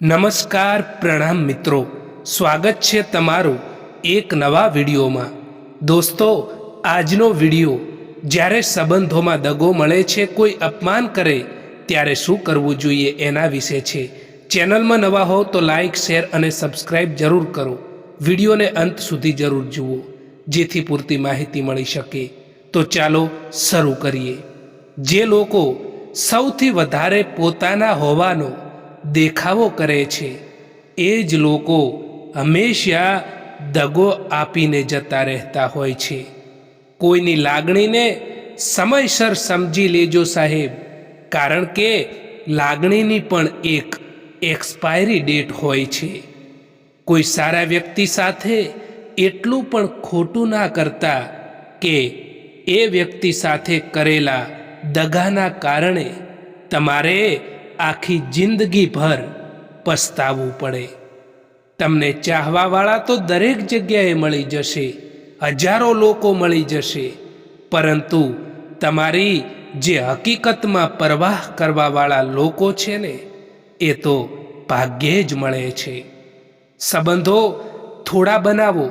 નમસ્કાર પ્રણામ મિત્રો. સ્વાગત છે તમારું એક નવા વિડીયોમાં. દોસ્તો, આજનો વીડિયો, જ્યારે સંબંધોમાં દગો મળે છે, કોઈ અપમાન કરે, ત્યારે શું કરવું જોઈએ એના વિશે છે. ચેનલમાં નવા હો તો લાઈક, શેર અને સબસ્ક્રાઈબ જરૂર કરો. વિડીયોને અંત સુધી જરૂર જુઓ, જેથી પૂરતી માહિતી મળી શકે. તો ચાલો શરૂ કરીએ. જે લોકો સૌથી વધારે પોતાના હોવાનો દેખાવો કરે છે. એ જ લોકો હંમેશા દગો આપીને જતા રહેતા હોય છે. કોઈની લાગણીને સમયસર સમજી લેજો સાહેબ, કારણ કે લાગણીની પણ એક એક્સપાયરી ડેટ હોય છે. કોઈ સારા વ્યક્તિ સાથે એટલું પણ ખોટું ના કરતા કે એ વ્યક્તિ સાથે કરેલા દગાના કારણે તમારે આખી જિંદગીભર પસ્તાવવું પડે. તમને ચાહવાવાળા તો દરેક જગ્યાએ મળી જશે, હજારો લોકો મળી જશે, પરંતુ તમારી જે હકીકતમાં પરવાહ કરવાવાળા લોકો છે ને, એ તો ભાગ્યે જ મળે છે. સંબંધો થોડા બનાવો,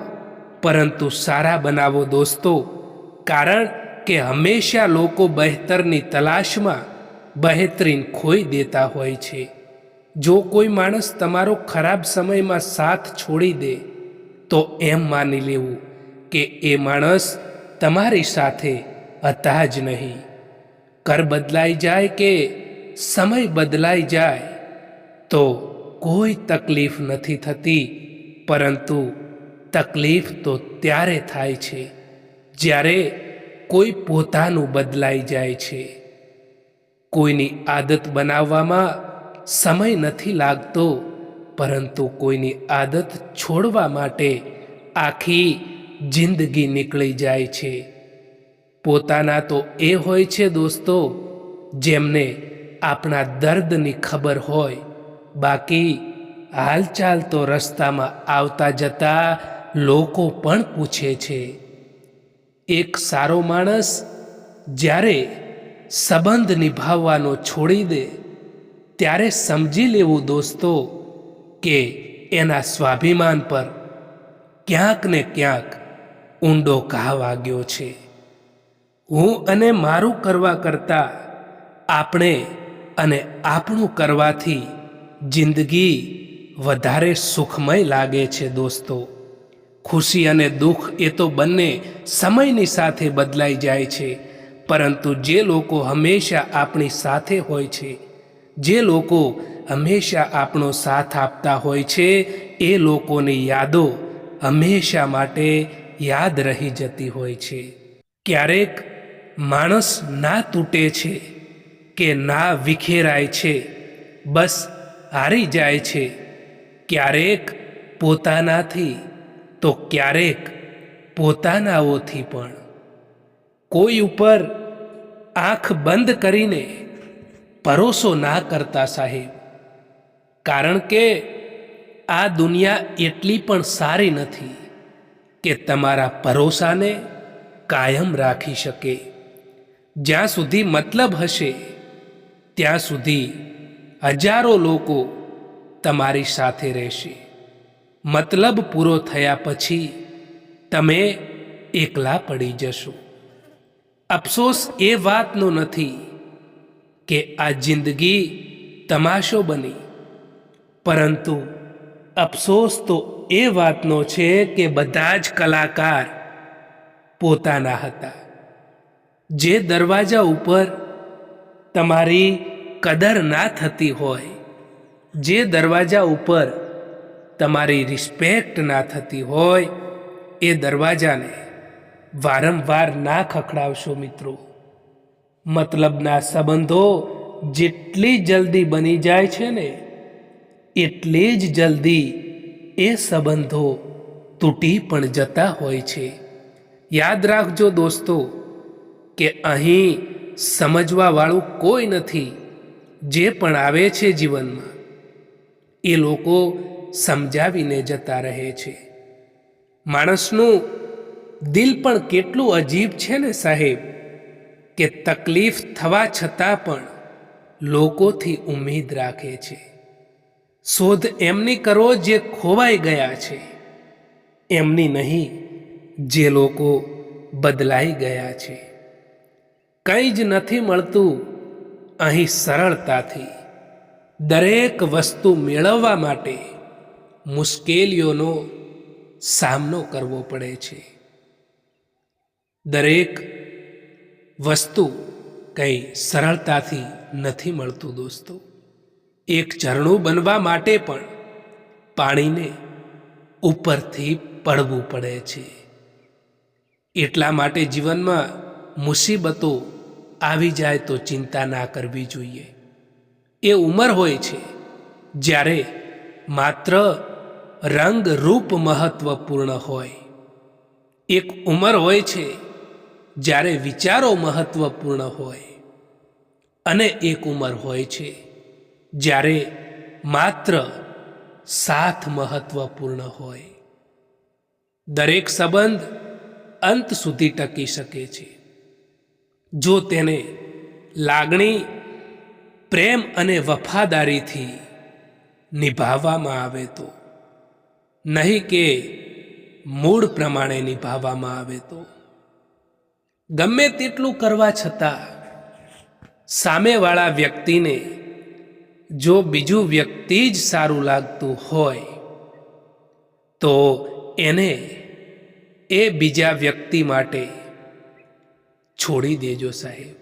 પરંતુ સારા બનાવો દોસ્તો, કારણ કે હંમેશા લોકો બહેતરની તલાશમાં બહેતરીન ખોઈ દેતા હોય છે. જો કોઈ માણસ તમારો ખરાબ સમયમાં સાથ છોડી દે, તો એમ માની લેવું કે એ માણસ તમારી સાથે હતા જ નહીં. કર બદલાઈ જાય કે સમય બદલાઈ જાય, તો કોઈ તકલીફ નથી થતી, પરંતુ તકલીફ તો ત્યારે થાય છે, જ્યારે કોઈ પોતાનું બદલાઈ જાય છે. કોઈની આદત બનાવવામાં સમય નથી લાગતો, પરંતુ કોઈની આદત છોડવા માટે આખી જિંદગી નીકળી જાય છે. પોતાના તો એ હોય છે દોસ્તો, જેમને આપણા દર્દની ખબર હોય. બાકી હાલચાલ તો રસ્તામાં આવતા જતા લોકો પણ પૂછે છે. એક સારો માણસ જ્યારે સંબંધ નિભાવવાનો છોડી દે, ત્યારે સમજી લેવું દોસ્તો, કે એના સ્વાભિમાન પર ક્યાંક ને ક્યાંક ઊંડો ઘા વાગ્યો છે. હું અને મારું કરવા કરતાં આપણે અને આપણું કરવાથી જિંદગી વધારે સુખમય લાગે છે દોસ્તો. ખુશી અને દુઃખ એ તો બંને સમયની સાથે બદલાઈ જાય છે. પરંતુ જે લોકો હંમેશા આપણી સાથે હોય છે, જે લોકો હંમેશા આપણો સાથ આપતા હોય છે, એ લોકોની યાદો હંમેશા માટે યાદ રહી જતી હોય છે. ક્યારેક માણસ ના તૂટે છે કે ના વિખેરાય છે, બસ હારી જાય છે. ક્યારેક પોતાનાથી તો ક્યારેક પોતાનાઓથી પણ. કોઈ ઉપર આંખ બંધ કરીને ભરોસો ના કરતા સાહેબ. કારણ કે આ દુનિયા એટલી પણ સારી નથી કે તમારા ભરોસાને કાયમ રાખી શકે. જ્યાં સુધી મતલબ હશે, ત્યાં સુધી હજારો લોકો તમારી સાથે રહેશે. મતલબ પૂરો થયા પછી તમે એકલા પડી જશો. અફસોસ એ વાતનો નથી કે આ જિંદગી તમાશો બની. પરંતુ અફસોસ તો એ વાતનો છે કે બધા જ કલાકાર પોતાના હતા. જે દરવાજા ઉપર તમારી કદર ના થતી હોય, જે દરવાજા ઉપર તમારી રિસ્પેક્ટ ના થતી હોય, એ દરવાજાને વારંવાર ના ખખડાવશો મિત્રો. મતલબના સંબંધો જેટલી જલ્દી બની જાય છે ને, એટલી જ જલ્દી એ સંબંધો તૂટી પણ જતા હોય છે. યાદ રાખજો દોસ્તો, કે અહીં સમજવાવાળું કોઈ નથી, જે પણ આવે છે જીવનમાં. એ લોકો સમજાવીને જતા રહે છે. માણસનું દિલ પણ કેટલું અજીબ છે ને સાહેબ, કે તકલીફ થવા છતાં પણ લોકોથી ઉમેદ રાખે છે. શોધ એમની કરો જે ખોવાઈ ગયા છે, એમની નહીં જે લોકો બદલાઈ ગયા છે. કંઈ જ નથી મળતું અહીં સરળતાથી. દરેક વસ્તુ મેળવવા માટે મુશ્કેલીઓનો સામનો કરવો પડે છે. દરેક વસ્તુ કંઈ સરળતાથી નથી મળતું દોસ્તો. એક ઝરણું બનવા માટે પણ પાણીને ઉપરથી પડવું પડે છે. એટલા માટે જીવનમાં મુસીબતો આવી જાય તો ચિંતા ના કરવી જોઈએ. એ ઉંમર હોય છે જ્યારે માત્ર રંગ રૂપ મહત્વપૂર્ણ હોય. એક ઉંમર હોય છે જ્યારે વિચારો મહત્વપૂર્ણ હોય અને એક ઉંમર હોય છે, જ્યારે માત્ર સાથ મહત્વપૂર્ણ હોય. દરેક સંબંધ અંત સુધી ટકી શકે છે. જો તેને લાગણી, પ્રેમ અને વફાદારીથી નિભાવવામાં આવે તો, નહીં કે મૂળ પ્રમાણે નિભાવવામાં આવે તો. ગમે તેટલું કરવા છતાં સામેવાળા વ્યક્તિને જો બીજું વ્યક્તિ જ સારું લાગતું હોય, તો એને એ બીજા વ્યક્તિ માટે છોડી દેજો સાહેબ.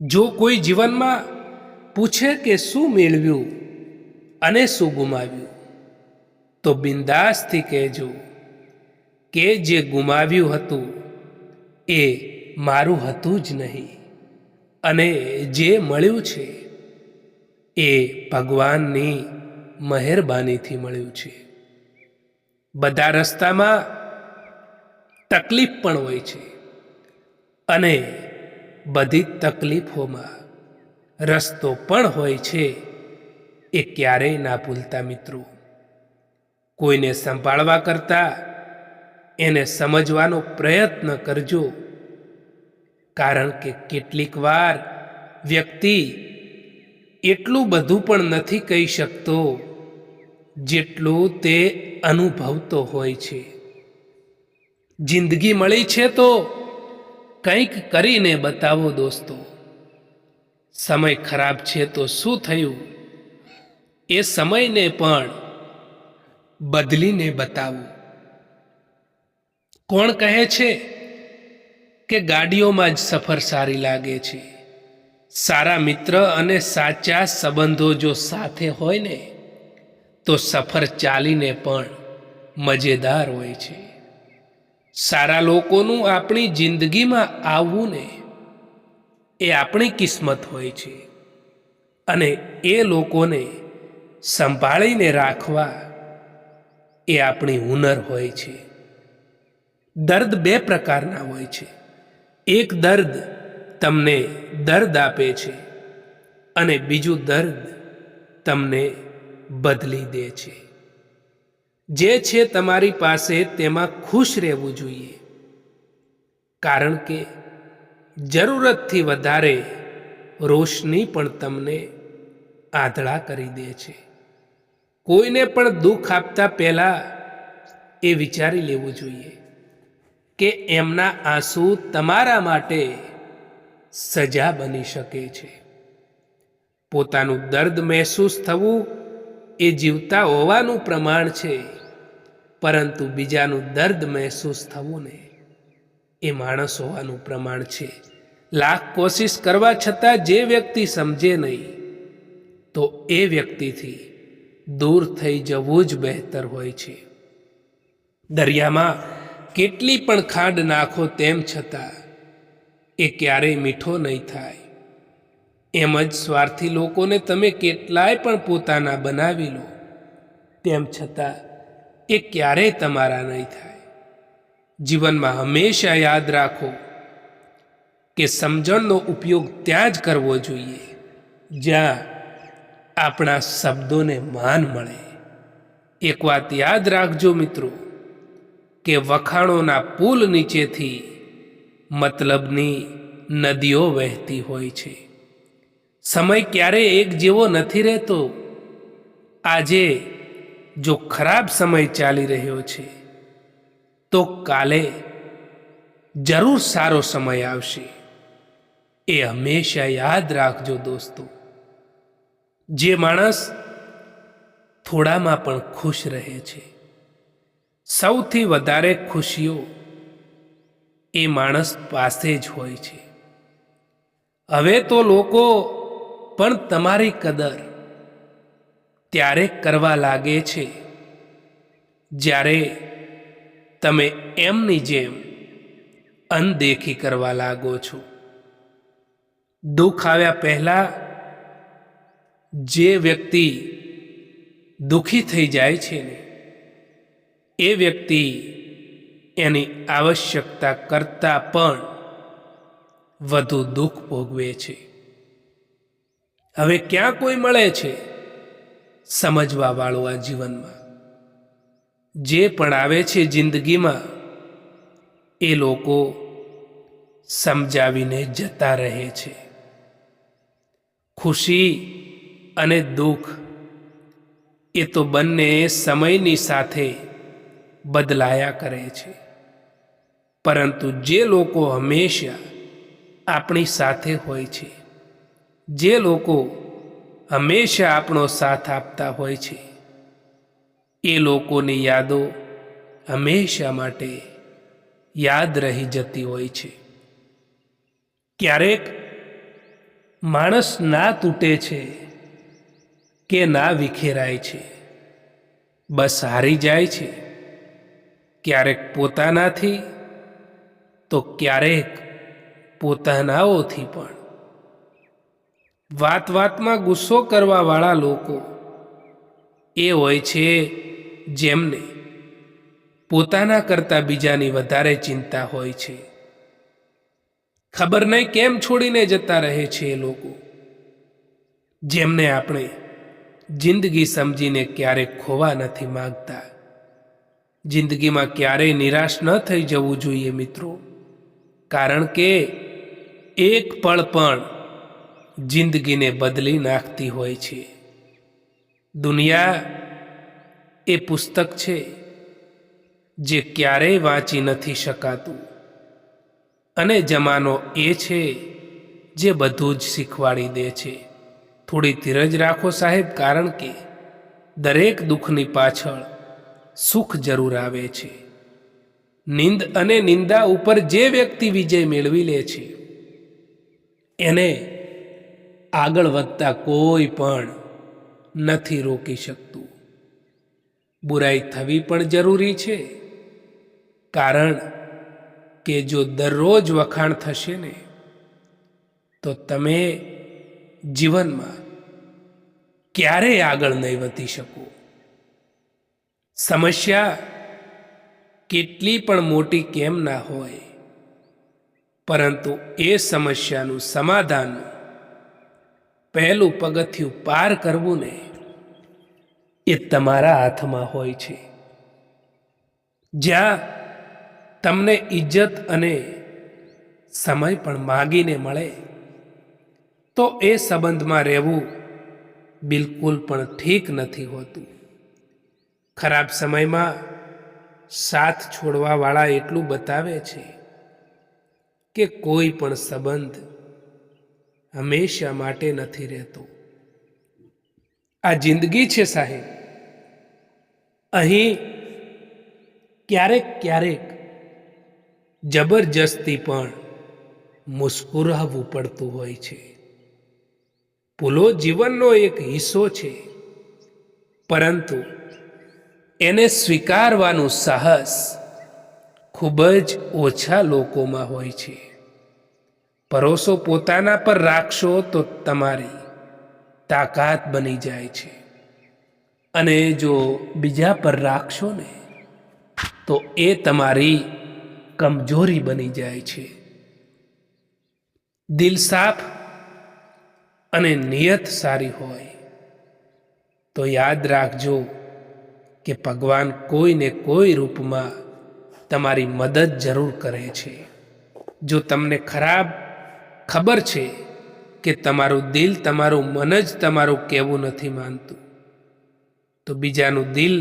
જો કોઈ જીવનમાં પૂછે કે શું મેળવ્યું અને શું ગુમાવ્યું, તો બિંદાસથી કહેજો કે જે ગુમાવ્યું હતું એ મારું હતું જ નહીં. અને જે મળ્યું છે એ ભગવાનની મહેરબાનીથી મળ્યું છે. બધા રસ્તામાં તકલીફ પણ હોય છે. અને બધી તકલીફોમાં રસ્તો પણ હોય છે એ ક્યારેય ના ભૂલતા મિત્રો. કોઈને સંભાળવા કરતા એને સમજવાનો પ્રયત્ન કરજો. કારણ કે કેટલીક વાર વ્યક્તિ એટલું બધું પણ નથી કહી શકતો જેટલું તે અનુભવતો હોય છે. જિંદગી મળી છે તો કંઈક કરીને બતાવો દોસ્તો. સમય ખરાબ છે તો શું થયું? એ સમયને પણ બદલીને બતાવો. કોણ કહે છે કે ગાડીઓમાં જ સફર સારી લાગે છે? સારા મિત્ર અને સાચા સંબંધો જો સાથે હોય ને, તો સફર ચાલીને પણ મજેદાર હોય છે. સારા લોકોનું આપણી જિંદગીમાં આવવું ને, એ આપણી કિસ્મત હોય છે. અને એ લોકોને સંભાળીને રાખવા એ આપણી હુનર હોય છે. દર્દ બે પ્રકારના હોય છે. એક દર્દ તમને દર્દ આપે છે અને બીજું દર્દ તમને બદલી દે છે. જે છે તમારી પાસે તેમાં ખુશ રહેવું જોઈએ. કારણ કે જરૂરતથી વધારે રોશની પણ તમને આંધળા કરી દે છે. કોઈને પણ દુઃખ આપતા પહેલાં એ વિચારી લેવું જોઈએ. કે એમના આંસુ તમારા માટે સજા બની શકે છે. પોતાનું દર્દ મહેસૂસ થવું એ જીવતા હોવાનું પ્રમાણ છે, પરંતુ બીજાનું દર્દ મહેસૂસ થવું ને એ માણસ હોવાનું પ્રમાણ છે. લાખ કોશિશ કરવા છતાં જે વ્યક્તિ સમજે નહીં, તો એ વ્યક્તિથી દૂર થઈ જવું જ બહેતર હોય છે. દરિયામાં કેટલી પણ ખાંડ નાખો તેમ છતાં એ ક્યારેય મીઠો નહીં થાય. એમ જ સ્વાર્થી લોકોને તમે કેટલાય પણ પોતાના બનાવી લો, તેમ છતાં એ ક્યારેય તમારા નહીં થાય. જીવનમાં હંમેશા યાદ રાખો કે સમજણનો ઉપયોગ ત્યાં જ કરવો જોઈએ, જ્યાં આપણા શબ્દોને માન મળે. એક વાત યાદ રાખજો મિત્રો કે વખાણોના પુલ નીચેથી મતલબની નદીઓ વહેતી હોય છે. સમય ક્યારેય એક જેવો નથી રહેતો? આજે જો ખરાબ સમય ચાલી રહ્યો છે, તો કાલે જરૂર સારો સમય આવશે. એ હંમેશા યાદ રાખજો દોસ્તો. જે માણસ થોડામાં પણ ખુશ રહે છે. સૌથી વધારે ખુશીઓ એ માણસ પાસે જ હોય છે. હવે તો લોકો પણ તમારી કદર ત્યારે કરવા લાગે છે જ્યારે તમે એમની જેમ અનદેખી કરવા લાગો છો. દુઃખ આવ્યા પહેલાં જે વ્યક્તિ દુઃખી થઈ જાય છે ને એ વ્યક્તિ એની આવશ્યકતા કરતાં પણ વધુ દુઃખ ભોગવે છે. હવે ક્યાં કોઈ મળે છે? સમજવા વાળું આ જીવનમાં. જે પણ આવે છે જિંદગીમાં, એ લોકો સમજાવીને જતા રહે છે. ખુશી અને દુઃખ એ તો બંને સમયની સાથે બદલાયા કરે છે. પરંતુ જે લોકો હંમેશા આપણી સાથે હોય છે, જે લોકો હંમેશા આપણો સાથ આપતા હોય છે, એ લોકોની યાદો હંમેશા માટે યાદ રહી જતી હોય છે. ક્યારેક માણસ ના તૂટે છે કે ના વિખેરાય છે. બસ હારી જાય છે. ક્યારેક પોતાનાથી, તો ક્યારેક પોતાનાઓથી પણ. વાત વાતમાં ગુસ્સો કરવાવાળા લોકો એ હોય છે જેમને પોતાના કરતાં બીજાની વધારે ચિંતા હોય છે. ખબર નહીં કેમ છોડીને જતા રહે છે એ લોકો, જેમને આપણે જિંદગી સમજીને ક્યારેક ખોવા નથી માગતા. જિંદગીમાં ક્યારેય નિરાશ ન થઈ જવું જોઈએ મિત્રો. કારણ કે એક પળ પણ જિંદગીને બદલી નાખતી હોય છે. દુનિયા એ પુસ્તક છે જે ક્યારેય વાંચી નથી શકાતું. અને જમાનો એ છે જે બધું જ શીખવાડી દે છે. થોડી ધીરજ રાખો સાહેબ, કારણ કે દરેક દુઃખની પાછળ સુખ જરૂર આવે છે. નિંદ અને નિંદા ઉપર જે વ્યક્તિ વિજય મેળવી લે છે, એને આગળ વધતા કોઈ પણ નથી રોકી શકતું. બુરાઈ થવી પણ જરૂરી છે, કારણ કે જો દરરોજ વખાણ થશે ને, તો તમે જીવનમાં ક્યારેય આગળ નહીં વધી શકો. સમસ્યા કેટલી પણ મોટી કેમ ના હોય, પરંતુ એ સમસ્યાનું સમાધાન પહેલું પગથિયું પાર કરવું ને એ તમારા હાથમાં હોય છે. જ્યાં તમને ઇજ્જત અને સમય પણ માગીને મળે, તો એ સંબંધમાં રહેવું બિલકુલ પણ ઠીક નથી હોતું. ખરાબ સમયમાં સાથ છોડવાવાળા એટલું બતાવે છે કે કોઈ પણ સંબંધ હંમેશા માટે નથી રહેતો. આ જિંદગી છે સાહેબ. અહીં ક્યારેક ક્યારેક જબરજસ્તી પણ મુસ્કુરાવવું પડતું હોય છે. ભૂલો જીવનનો એક હિસ્સો છે. પરંતુ એને સ્વીકારવાનું સાહસ ખૂબ જ ઓછા લોકોમાં હોય છે. ભરોસો પોતાના પર રાખશો તો તમારી તાકાત બની જાય છે. અને જો બીજા પર રાખશો ને, તો એ તમારી કમજોરી બની જાય છે. દિલ સાફ અને નિયત સારી હોય. તો યાદ રાખજો કે ભગવાન કોઈને કોઈ રૂપમાં તમારી મદદ જરૂર કરે છે. જો તમને ખરાબ ખબર છે કે તમારું દિલ તમારું મન જ તમારું કહેવું નથી માનતું, તો બીજાનું દિલ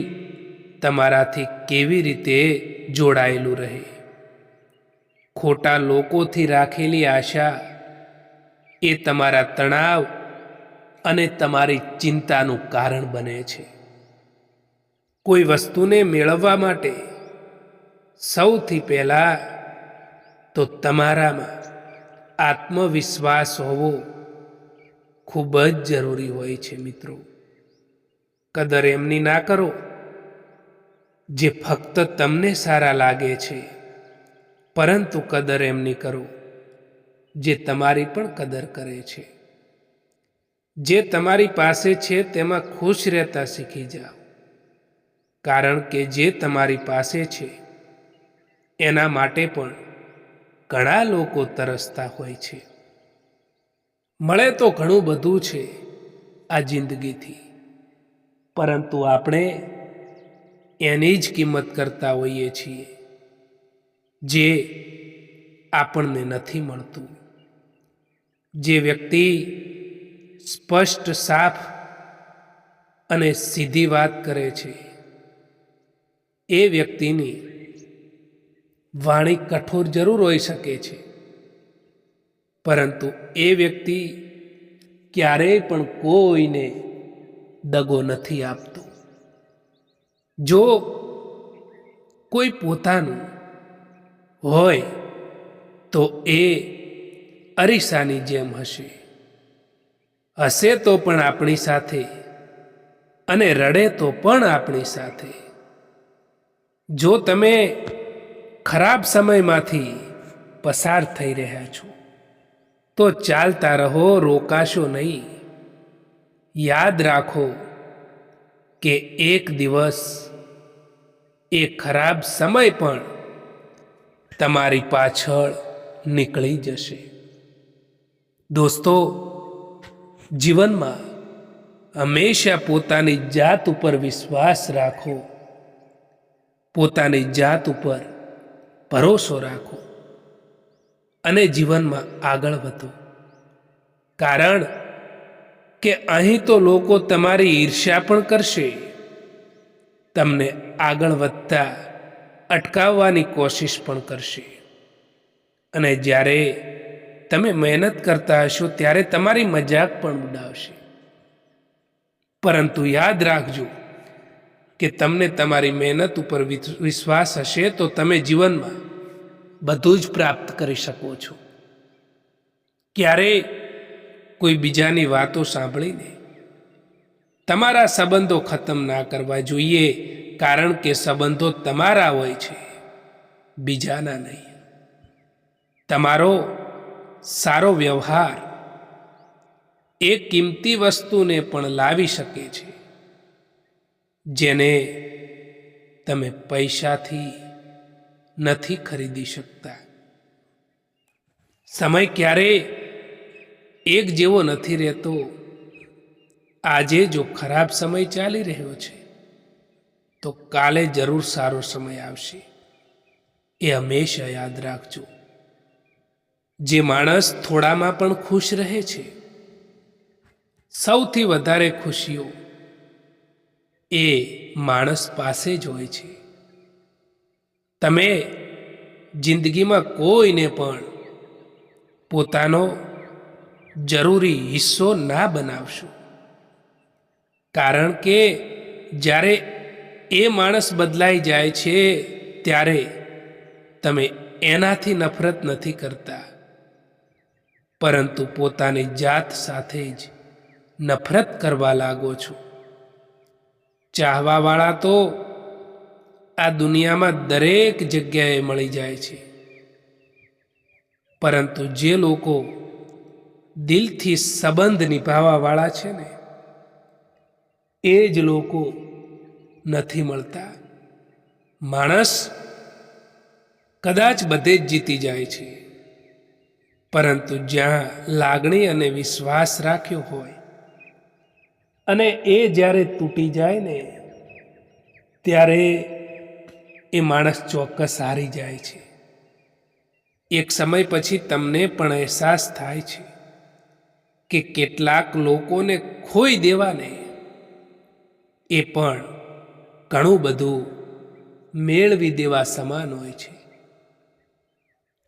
તમારાથી કેવી રીતે જોડાયેલું રહે? ખોટા લોકોથી રાખેલી આશા એ તમારા તણાવ અને તમારી ચિંતાનું કારણ બને છે. કોઈ વસ્તુને મેળવવા માટે સૌથી પહેલાં તો તમારામાં આત્મવિશ્વાસ હોવો ખૂબ જ જરૂરી હોય છે મિત્રો. કદર એમની ના કરો. જે ફક્ત તમને સારા લાગે છે, પરંતુ કદર એમની કરો, જે તમારી પણ કદર કરે છે. જે તમારી પાસે છે, તેમાં ખુશ રહેતા શીખી જાઓ. કારણ કે જે તમારી પાસે છે, એના માટે પણ ઘણા લોકો તરસતા હોય છે. મળે તો ઘણું બધું છે આ જિંદગીથી, પરંતુ આપણે એની જ કિંમત કરતા હોઈએ છીએ, જે આપણને નથી મળતું. જે વ્યક્તિ સ્પષ્ટ, સાફ અને સીધી વાત કરે છે એ વ્યક્તિની વાણી કઠોર જરૂર હોઈ શકે છે. પરંતુ એ વ્યક્તિ ક્યારેય પણ કોઈને દગો નથી આપતો. જો કોઈ પોતાનું હોય તો એ અરીસાની જેમ હશે. હશે તો પણ આપણી સાથે અને રડે તો પણ આપણી સાથે. જો તમે ખરાબ સમયમાંથી પસાર થઈ રહ્યા છો, તો ચાલતા રહો, રોકાશો નહીં. યાદ રાખો કે એક દિવસ એ ખરાબ સમય પણ તમારી પાછળ નીકળી જશે. દોસ્તો, જીવનમાં હંમેશા પોતાની જાત ઉપર વિશ્વાસ રાખો. પોતાની જાત ઉપર ભરોસો રાખો અને જીવનમાં આગળ વધો. કારણ કે અહીં તો લોકો તમારી ઈર્ષ્યા પણ કરશે. તમને આગળ વધતા અટકાવવાની કોશિશ પણ કરશે. અને જ્યારે તમે મહેનત કરતા હશો ત્યારે તમારી મજાક પણ ઉડાવશે. પરંતુ યાદ રાખજો કે તમને તમારી મહેનત ઉપર વિશ્વાસ હશે તો તમે જીવનમાં બધું જ પ્રાપ્ત કરી શકો છો. ક્યારેય કોઈ બીજાની વાતો સાંભળીને તમારા સંબંધો ખતમ ના કરવા જોઈએ, કારણ કે સંબંધો તમારા હોય છે, બીજાના નહીં. તમારો સારો વ્યવહાર એ કિંમતી વસ્તુને પણ લાવી શકે છે. જેને તમે પૈસાથી નથી ખરીદી શકતા. સમય ક્યારેય એક જેવો નથી રહેતો. આજે જો ખરાબ સમય ચાલી રહ્યો છે, તો કાલે જરૂર સારો સમય આવશે. એ હંમેશા યાદ રાખજો. જે માણસ થોડામાં પણ ખુશ રહે છે, સૌથી વધારે ખુશીઓ એ માણસ પાસે જ હોય છે. તમે જિંદગીમાં કોઈને પણ પોતાનો જરૂરી હિસ્સો ના બનાવશો. કારણ કે જ્યારે એ માણસ બદલાઈ જાય છે, ત્યારે તમે એનાથી નફરત નથી કરતા. પરંતુ પોતાની જાત સાથે જ નફરત કરવા લાગો છો. ચાહવાવાળા તો આ દુનિયામાં દરેક જગ્યાએ મળી જાય છે. પરંતુ જે લોકો દિલથી સંબંધ નિભાવવાવાળા છે ને, એ જ લોકો નથી મળતા. માણસ કદાચ બધે જ જીતી જાય છે, પરંતુ જ્યાં લાગણી અને વિશ્વાસ રાખ્યો હોય અને એ જ્યારે તૂટી જાય ને, ત્યારે એ માણસ ચોક્કસ હારી જાય છે. એક સમય પછી તમને પણ અહેસાસ થાય છે કે કેટલાક લોકોને ખોઈ દેવાને એ પણ ઘણું બધું મેળવી દેવા સમાન હોય છે.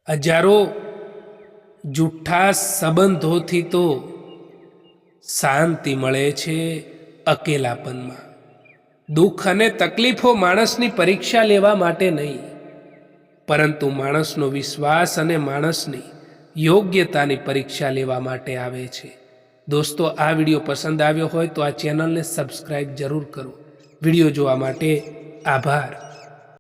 હજારો જુઠ્ઠા સંબંધોથી તો શાંતિ મળે છે અકેલાપનમાં. દુઃખ અને તકલીફો માણસની પરીક્ષા લેવા માટે નહીં, પરંતુ માણસનો વિશ્વાસ અને માણસની યોગ્યતાની પરીક્ષા લેવા માટે આવે છે. દોસ્તો, આ વીડિયો પસંદ આવ્યો હોય તો આ ચેનલને સબસ્ક્રાઈબ જરૂર કરો. વીડિયો જોવા માટે આભાર.